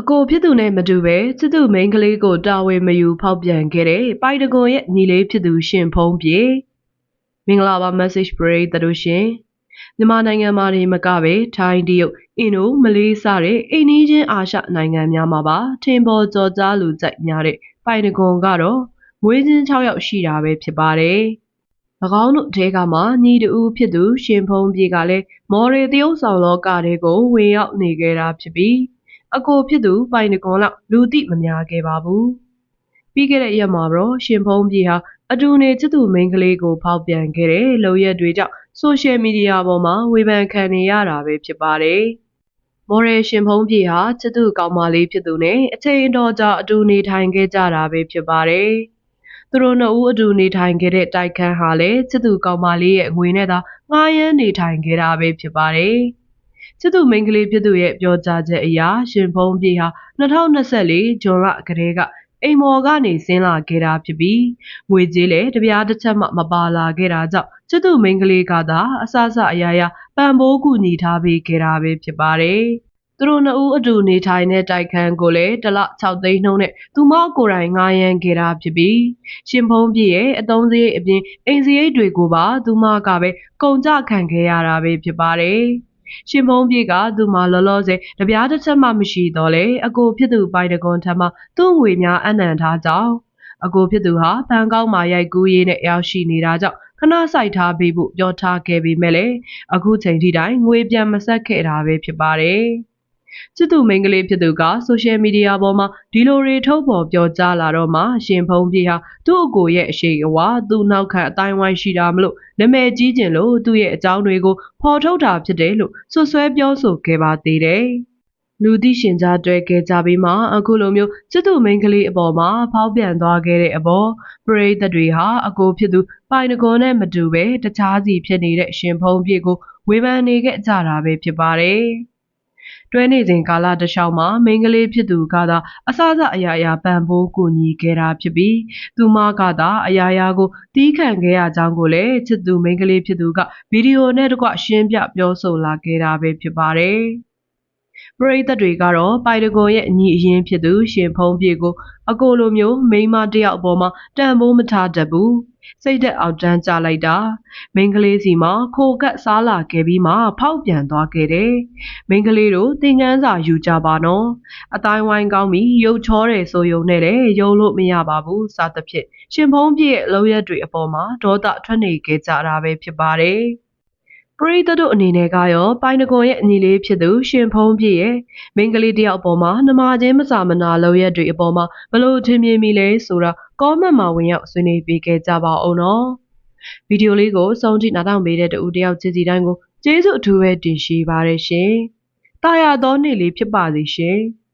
အကိုဖြစ်သူနဲ့မတူပဲချစ်သူမိန်းကလေးကိုတာဝန်မယူဖောက်ပြန်ခဲ့တဲ့ပိုင်တကွန်ရဲ့ညီလေးဖြစ်သူရှင်ဖုံးပြေမင်္ဂလာပါ message break တို့ရှင်မြန်မာနိုင်ငံမှာနေမကပဲထိုင်းတရုတ်အင်ဒိုမလေးစတဲ့အိန္ဒိချင်းအာရှနိုင်ငံများမှာပါထင်ပေါ်ကျော်ကြားလူကြိုက်များတဲ့ပိုင်တကွန်ကတော့မွေးချင်း6ယောက်ရှိတာပဲဖြစ်ပါတယ်၎င်းတို့တဲကမှညီတူဖြစ်သူရှင်ဖုံးပြေကလည်းမော်ရီတရုတ်ဆောင်လောကတဲကိုဝင်ရောက်နေခဲ့တာဖြစ်ပြီး အကိုဖြစ်သူပိုင်နကွန်လောက်လူသိမများခဲ့ပါဘူး။ပြီးခဲ့တဲ့ရက်မှာတော့ရှင်ဖုံးပြေဟာအတူနေချစ်သူမိန်းကလေးကိုဖောက်ပြန်ခဲ့တဲ့လုံရက်တွေကြောင့်ဆိုရှယ်မီဒီယာပေါ်မှာဝေဖန်ခံနေရတာပဲဖြစ်ပါတယ်။မော်ရယ်ရှင်ဖုံးပြေဟာချစ်သူကောင်မလေးဖြစ်သူနဲ့အချိန်အတော်ကြာအတူနေထိုင်ခဲ့ကြတာပဲဖြစ်ပါတယ်။သူတို့နှစ်ဦးအတူနေထိုင်ခဲ့တဲ့တိုက်ခန်းဟာလည်းချစ်သူကောင်မလေးရဲ့ငွေနဲ့သာငှားရမ်းနေထိုင်ခဲ့တာပဲဖြစ်ပါတယ်။ ချစ်သူမိန်းကလေးဖြစ်သူရဲ့ပြောကြားချက်အရရှင်ဖုံးပြေဟာ2024ဇွန်လကတည်းကအိမ်မော်ကနေဆင်းလာခဲ့တာဖြစ်ပြီးငွေကြေးလည်းတပြားတစ်ချက်မှမပါလာခဲ့တာကြောင့်ချစ်သူမိန်းကလေးကသာအဆအဆအရာရာပံ့ပိုးကူညီထားပေးခဲ့တာပဲဖြစ်ပါတယ်။သူတို့နှစ်ဦးအတူနေထိုင်တဲ့တိုက်ခန်းကိုလည်းတစ်လ6သိန်းနှုန်းနဲ့သူမကိုယ်တိုင်ငှားရမ်းခဲ့တာဖြစ်ပြီးရှင်ဖုံးပြေရဲ့အသုံးစရိတ်အပြင်အိမ်စရိတ်တွေကိုပါသူမကပဲကုန်ကြခံခဲ့ရတာပဲဖြစ်ပါတယ်။ ရှင်ဖုံးပြေကသူ့မှာလောလောဆယ်တပြားတစ်ချက်မှမရှိတော့လေအကိုဖြစ်သူပိုင်တကွန်ထံမှသူ့ငွေများအနံထားကြောင်းအကိုဖြစ်သူဟာဘန်ကောက်မှာရိုက်ကူးရေးနဲ့ရောက်ရှိနေတာကြောင့်ခဏဆိုင်ထားပေးဖို့ပြောထားခဲ့ပေမဲ့လည်းအခုချိန်ထိတိုင်ငွေပြန်မဆက်ခဲ့တာပဲဖြစ်ပါတယ်။ ချစ်သူမိန်းကလေးဖြစ်သူကဆိုရှယ်မီဒီယာပေါ်မှာဒီလိုတွေထုတ်ဖော်ပြောကြားလာတော့မှရှင်ဖုံးပြေဟာသူ့အကိုရဲ့အရှိန်အဝါသူ့နောက်ခံအတိုင်းဝိုင်းရှိတာမလို့နာမည်ကြီးကျင်လို့သူ့ရဲ့အကြောင်းတွေကိုဖော်ထုတ်တာဖြစ်တယ်လို့ဆွဆွဲပြောဆိုခဲ့ပါသေးတယ်။လူသိရှင်ကြားတွေ့ခဲ့ကြပြီးမှအခုလိုမျိုးချစ်သူမိန်းကလေးအပေါ်မှာဖောက်ပြန်သွားခဲ့တဲ့အပေါ်ပရိသတ်တွေဟာအကိုဖြစ်သူပိုင်နကွန်နဲ့မတူပဲတခြားစီဖြစ်နေတဲ့ရှင်ဖုံးပြေကိုဝေဖန်နေခဲ့ကြတာပဲဖြစ်ပါတယ်။ တွဲနေစဉ်ကာလတစ်လျှောက်မှာမိန်းကလေးဖြစ်သူကသာအစစအရာရာပံ့ပိုးကူညီခဲ့တာဖြစ်ပြီးသူမကသာအရာရာကိုတီးခံခဲ့ရကြောင်းကိုလည်းချစ်သူမိန်းကလေးဖြစ်သူကဗီဒီယိုနဲ့တကွရှင်းပြပြောဆိုလာခဲ့တာပဲဖြစ်ပါတယ်။ ပရိသတ်တွေကတော့ပိုင်တကွန်ရဲ့အညီအရင်ဖြစ်သူရှင်ဖုံးပြေကိုအကိုလိုမျိုးမိန်းမတစ်ယောက်အပေါ်မှာတန်ဖိုးမထားတတ်ဘူး။စိတ်သက်အောက်တန်းကြလိုက်တာမိန်းကလေးစီမှာခိုကပ်စားလာခဲ့ပြီးမှဖောက်ပြန်သွားခဲ့တယ်။မိန်းကလေးတို့သင်ခန်းစာယူကြပါနော်။အတိုင်းဝိုင်းကောင်းပြီးရုပ်ချောတယ်ဆိုယုံနဲ့လည်းယုံလို့မရပါဘူးစသဖြင့်ရှင်ဖုံးပြည့်ရဲ့အလုပ်ရက်တွေအပေါ်မှာဒေါသထွက်နေခဲ့ကြတာပဲဖြစ်ပါတယ်။ ပရိသတ်တို့အနေနဲ့ကရောပိုင်တကွန်ရဲ့အညီလေးဖြစ်သူရှင်ဖုံးပြည့်ရဲ့မိန်းကလေးတယောက်အပေါ်မှာနှမချင်းမစာမနာလုပ်ရက်တွေအပေါ်မှာဘလို့ထင်မြင်မိလဲဆိုတာ comment မှာဝင်ရောက်ဆွေးနွေးပေးခဲ့ကြပါအောင်နော်။ဗီဒီယိုလေးကိုစောင့်ကြည့်နားထောင်ပေးတဲ့တူတယောက်ချစ်စီတိုင်းကိုကျေးဇူးအထူးပဲတင်ရှိပါရရှင်။တာယာသောနေ့လေးဖြစ်ပါစေရှင်။